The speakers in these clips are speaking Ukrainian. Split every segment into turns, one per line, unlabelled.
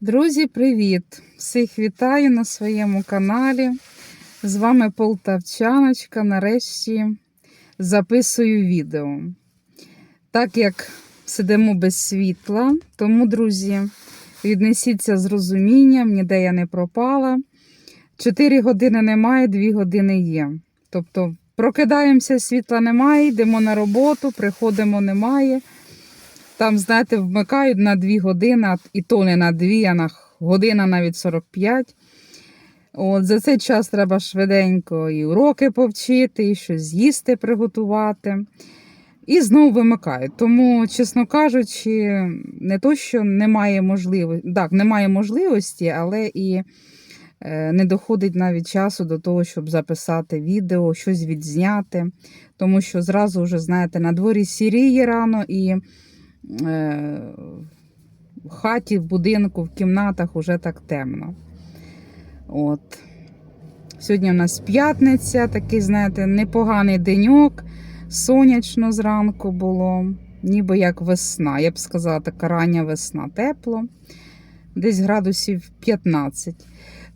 Друзі, привіт! Всіх вітаю на своєму каналі. З вами Полтавчаночка. Нарешті записую відео. Так як сидимо без світла, тому, друзі, віднесіться з розумінням, ніде я не пропала. Чотири години немає, дві години є. Тобто прокидаємося, світла немає, йдемо на роботу, приходимо немає. Там, знаєте, вмикають на 2 години, і то не на 2, а на година навіть 45. От, за цей час треба швиденько і уроки повчити, і щось з'їсти приготувати. І знову вимикають. Тому, чесно кажучи, не то, що немає можливості, так, немає можливості, але і е, не доходить навіть часу до того, щоб записати відео, щось відзняти. Тому що зразу вже, знаєте, на дворі сіріє рано і в хаті, в будинку, в кімнатах уже так темно. От. Сьогодні у нас п'ятниця, такий, знаєте, непоганий деньок. Сонячно зранку було, ніби як весна. Я б сказала, така рання весна, тепло, десь градусів 15.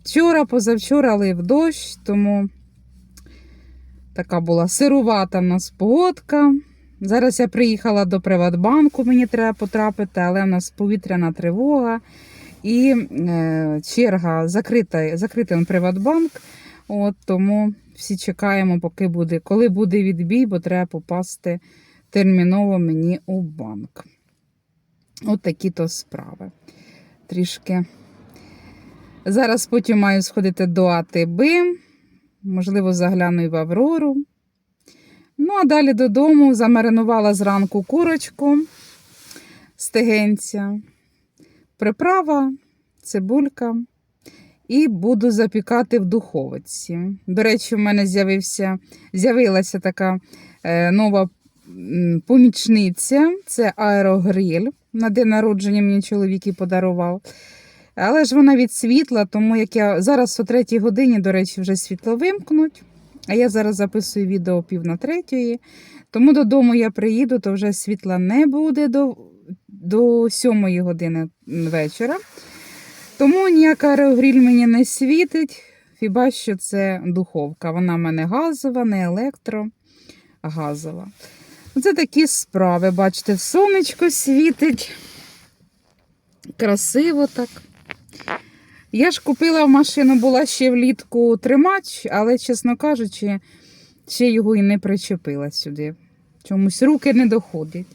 Вчора, позавчора лив дощ, тому така була сирувата в нас погодка. Зараз я приїхала до Приватбанку, мені треба потрапити, але в нас повітряна тривога і е, черга закрита, закритий Приватбанк. От, тому всі чекаємо, поки буде, коли буде відбій, бо треба попасти терміново мені у банк. От такі то справи. Трішки. Зараз потім маю сходити до АТБ, можливо, загляну і в Аврору. Ну, а далі додому замаринувала зранку курочку стегенця, приправа, цибулька. І буду запікати в духовиці. До речі, в мене з'явилася така е, нова помічниця це аерогриль. На день народження мені чоловік і подарував. Але ж вона від світла, тому як я зараз о третій годині, до речі, вже світло вимкнуть. А я зараз записую відео пів на третьої. Тому додому я приїду, то вже світла не буде до, до сьомої години вечора. Тому ніяка аерогріль мені не світить, хіба що це духовка. Вона в мене газова, не електро, а газова. Це такі справи, бачите, сонечко світить. Красиво так. Я ж купила в машину, була ще влітку тримач, але, чесно кажучи, ще його і не причепила сюди. Чомусь руки не доходять.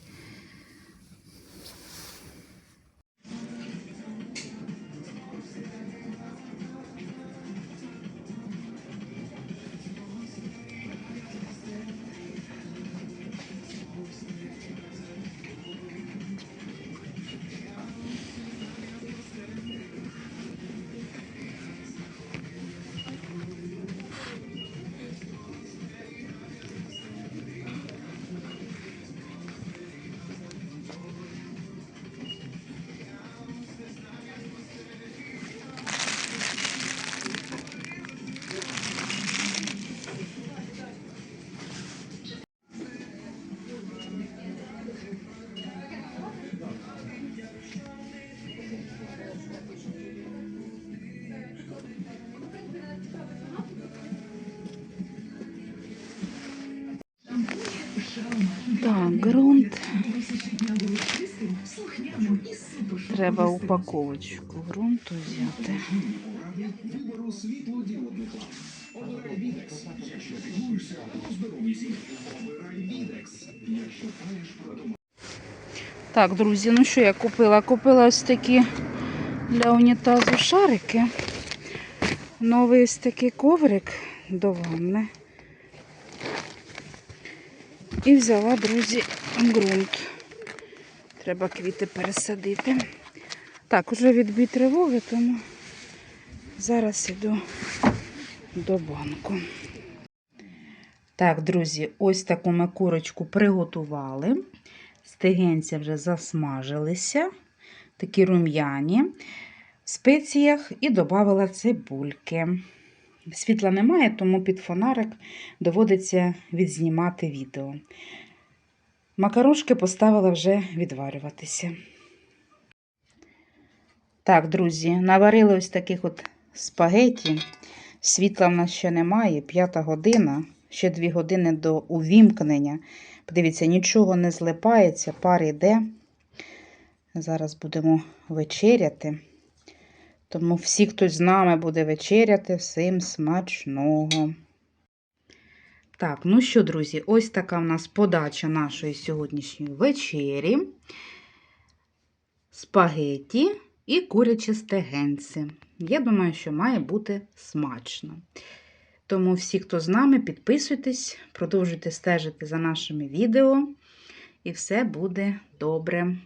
Так, ґрунт. Треба упаковочку ґрунту взяти. Так, друзі, ну що я купила? Купила ось такі для унітазу шарики. Новий ось такий коврик до ванни. І взяла, друзі, ґрунт. Треба квіти пересадити. Так, уже відбій тривоги, тому зараз іду до банку. Так, друзі, ось таку ми курочку приготували. Стегенця вже засмажилися, такі рум'яні в спеціях і додала цибульки. Світла немає, тому під фонарик доводиться відзнімати відео. Макарошки поставила вже відварюватися. Так, друзі, наварили ось таких от спагеті. Світла в нас ще немає, п'ята година, ще дві години до увімкнення. Подивіться, нічого не злипається, пар іде. Зараз будемо вечеряти. Тому всі, хто з нами буде вечеряти, всім смачного. Так, ну що, друзі, ось така в нас подача нашої сьогоднішньої вечері. Спагеті і курячі стегенці. Я думаю, що має бути смачно. Тому всі, хто з нами, підписуйтесь, продовжуйте стежити за нашими відео, і все буде добре.